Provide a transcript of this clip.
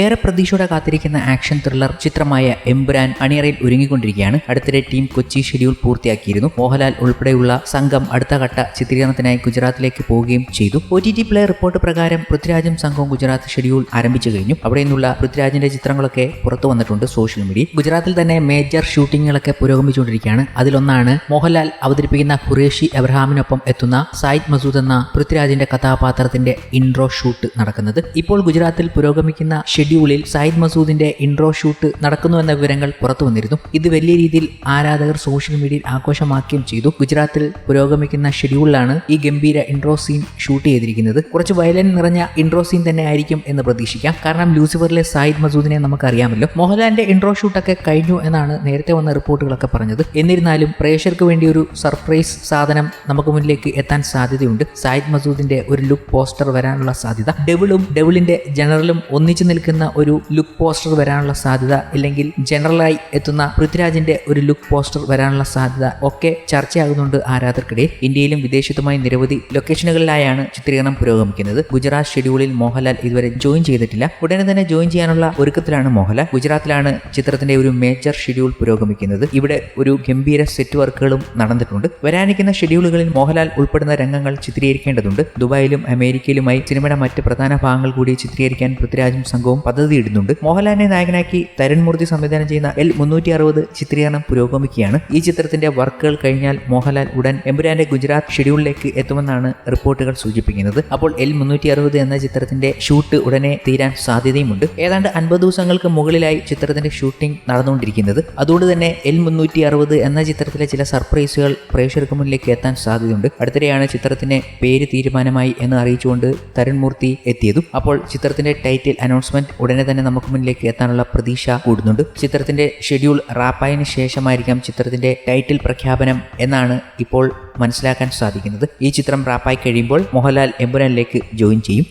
ഏറെ പ്രതീക്ഷയോടെ കാത്തിരിക്കുന്ന ആക്ഷൻ ത്രില്ലർ ചിത്രമായ എംബുരാൻ അണിയറയിൽ ഒരുങ്ങിക്കൊണ്ടിരിക്കുകയാണ്. അടുത്തിടെ ടീം കൊച്ചി ഷെഡ്യൂൾ പൂർത്തിയാക്കിയിരുന്നു. മോഹൻലാൽ ഉൾപ്പെടെയുള്ള സംഘം അടുത്ത ഘട്ട ചിത്രീകരണത്തിനായി ഗുജറാത്തിലേക്ക് പോവുകയും ചെയ്തു. O T T play report പ്രകാരം പൃഥ്വിരാജും സംഘവും ഗുജറാത്ത് ഷെഡ്യൂൾ ആരംഭിച്ചു കഴിഞ്ഞു. അവിടെ നിന്നുള്ള പൃഥ്വിരാജിന്റെ ചിത്രങ്ങളൊക്കെ പുറത്തു വന്നിട്ടുണ്ട് സോഷ്യൽ മീഡിയ ഗുജറാത്തിൽ തന്നെ മേജർ ഷൂട്ടിങ്ങുകളൊക്കെ പുരോഗമിച്ചുകൊണ്ടിരിക്കുകയാണ്. അതിലൊന്നാണ് മോഹൻലാൽ അവതരിപ്പിക്കുന്ന ഖുറേഷി എബ്രഹാമിനൊപ്പം എത്തുന്ന സായിദ് മസൂദ് എന്ന പൃഥ്വിരാജിന്റെ കഥാപാത്രത്തിന്റെ ഇൻട്രോ ഷൂട്ട് നടക്കുന്നത്. ഇപ്പോൾ ഗുജറാത്തിൽ പുരോഗമിക്കുന്ന ഷെഡ്യൂളിൽ സായിദ് മസൂദിന്റെ ഇൻട്രോ ഷൂട്ട് നടക്കുന്നു എന്ന വിവരങ്ങൾ പുറത്തു വന്നിരുന്നു. ഇത് വലിയ രീതിയിൽ ആരാധകർ സോഷ്യൽ മീഡിയയിൽ ആഘോഷമാക്കുകയും ചെയ്തു. ഗുജറാത്തിൽ പുരോഗമിക്കുന്ന ഷെഡ്യൂളിലാണ് ഈ ഗംഭീര ഇൻട്രോ സീൻ ഷൂട്ട് ചെയ്തിരിക്കുന്നത്. കുറച്ച് വയലൻ നിറഞ്ഞ ഇൻട്രോ സീൻ തന്നെ ആയിരിക്കും എന്ന് പ്രതീക്ഷിക്കാം. കാരണം ലൂസിഫറിലെ സായിദ് മസൂദിനെ നമുക്കറിയാമല്ലോ. മോഹൻലാലിന്റെ ഇൻട്രോ ഷൂട്ടൊക്കെ കഴിഞ്ഞു എന്നാണ് നേരത്തെ വന്ന റിപ്പോർട്ടുകളൊക്കെ പറഞ്ഞത്. എന്നിരുന്നാലും പ്രേക്ഷകർക്ക് വേണ്ടി ഒരു സർപ്രൈസ് സാധനം നമുക്ക് മുന്നിലേക്ക് എത്താൻ സാധ്യതയുണ്ട്. സായിദ് മസൂദിന്റെ ഒരു ലുക്ക് പോസ്റ്റർ വരാനുള്ള സാധ്യത. ഡെവിളും ഡെവിളിന്റെ ജനറലും ഒന്നിച്ചു നിൽക്കുന്ന ഒരു ലുക്ക് പോസ്റ്റർ വരാനുള്ള സാധ്യത ഇല്ലെങ്കിൽ ജനറലായി എത്തുന്ന പൃഥ്വിരാജിന്റെ ഒരു ലുക്ക് പോസ്റ്റർ വരാനുള്ള സാധ്യത ഒക്കെ ചർച്ചയാകുന്നുണ്ട് ആരാധകർക്കിടെ ഇന്ത്യയിലും വിദേശത്തുമായി നിരവധി ലൊക്കേഷനുകളിലായാണ് ചിത്രീകരണം പുരോഗമിക്കുന്നത്. ഗുജറാത്ത് ഷെഡ്യൂളിൽ മോഹൻലാൽ ഇതുവരെ ജോയിൻ ചെയ്തിട്ടില്ല. ഉടനെ തന്നെ ജോയിൻ ചെയ്യാനുള്ള ഒരുക്കത്തിലാണ് മോഹൻലാൽ. ഗുജറാത്തിലാണ് ചിത്രത്തിന്റെ ഒരു മേജർ ഷെഡ്യൂൾ പുരോഗമിക്കുന്നത്. ഇവിടെ ഒരു ഗംഭീര സെറ്റ് വർക്കുകളും നടന്നിട്ടുണ്ട്. വരാനിരിക്കുന്ന ഷെഡ്യൂളുകളിൽ മോഹൻലാൽ ഉൾപ്പെടുന്ന രംഗങ്ങൾ ചിത്രീകരിക്കേണ്ടതുണ്ട്. ദുബായിലും അമേരിക്കയിലുമായി സിനിമയുടെ മറ്റ് പ്രധാന ഭാഗങ്ങൾ കൂടി ചിത്രീകരിക്കാൻ പൃഥ്വിരാജും സംഘവും പദ്ധതിയിടുന്നുണ്ട് മോഹൻലാലിനെ നായകനാക്കി തരുൺ മൂർത്തി സംവിധാനം ചെയ്യുന്ന എൽ മുന്നൂറ്റി അറുപത് ചിത്രീകരണം പുരോഗമിക്കുകയാണ്. ഈ ചിത്രത്തിന്റെ വർക്കുകൾ കഴിഞ്ഞാൽ മോഹൻലാൽ ഉടൻ എമ്പുരാന്റെ ഗുജറാത്ത് ഷെഡ്യൂളിലേക്ക് എത്തുമെന്നാണ് റിപ്പോർട്ടുകൾ സൂചിപ്പിക്കുന്നത്. അപ്പോൾ എൽ മുന്നൂറ്റി അറുപത് എന്ന ചിത്രത്തിന്റെ ഷൂട്ട് ഉടനെ തീരാൻ സാധ്യതയുമുണ്ട്. ഏതാണ്ട് അൻപത് ദിവസങ്ങൾക്ക് മുകളിലായി ചിത്രത്തിന്റെ ഷൂട്ടിംഗ് നടന്നുകൊണ്ടിരിക്കുന്നത്. അതുകൊണ്ട് തന്നെ എൽ മുന്നൂറ്റി അറുപത് എന്ന ചിത്രത്തിലെ ചില സർപ്രൈസുകൾ പ്രേക്ഷകർക്ക് മുന്നിലേക്ക് എത്താൻ സാധ്യതയുണ്ട്. അടുത്തിടെയാണ് ചിത്രത്തിന്റെ പേര് തീരുമാനമായി എന്ന് അറിയിച്ചുകൊണ്ട് തരുൺമൂർത്തി എത്തിയതും. അപ്പോൾ ചിത്രത്തിന്റെ ടൈറ്റിൽ അനൗൺസ്മെന്റ് ഉടനെ തന്നെ നമുക്ക് മുന്നിലേക്ക് എത്താനുള്ള പ്രതീക്ഷ കൂടുന്നുണ്ട് ചിത്രത്തിന്റെ ഷെഡ്യൂൾ റാപ്പായതിനു ശേഷമായിരിക്കാം ചിത്രത്തിന്റെ ടൈറ്റിൽ പ്രഖ്യാപനം എന്നാണ് ഇപ്പോൾ മനസ്സിലാക്കാൻ സാധിക്കുന്നത് ഈ ചിത്രം റാപ്പായി കഴിയുമ്പോൾ മോഹൻലാൽ എമ്പുരാനിലേക്ക് ജോയിൻ ചെയ്യും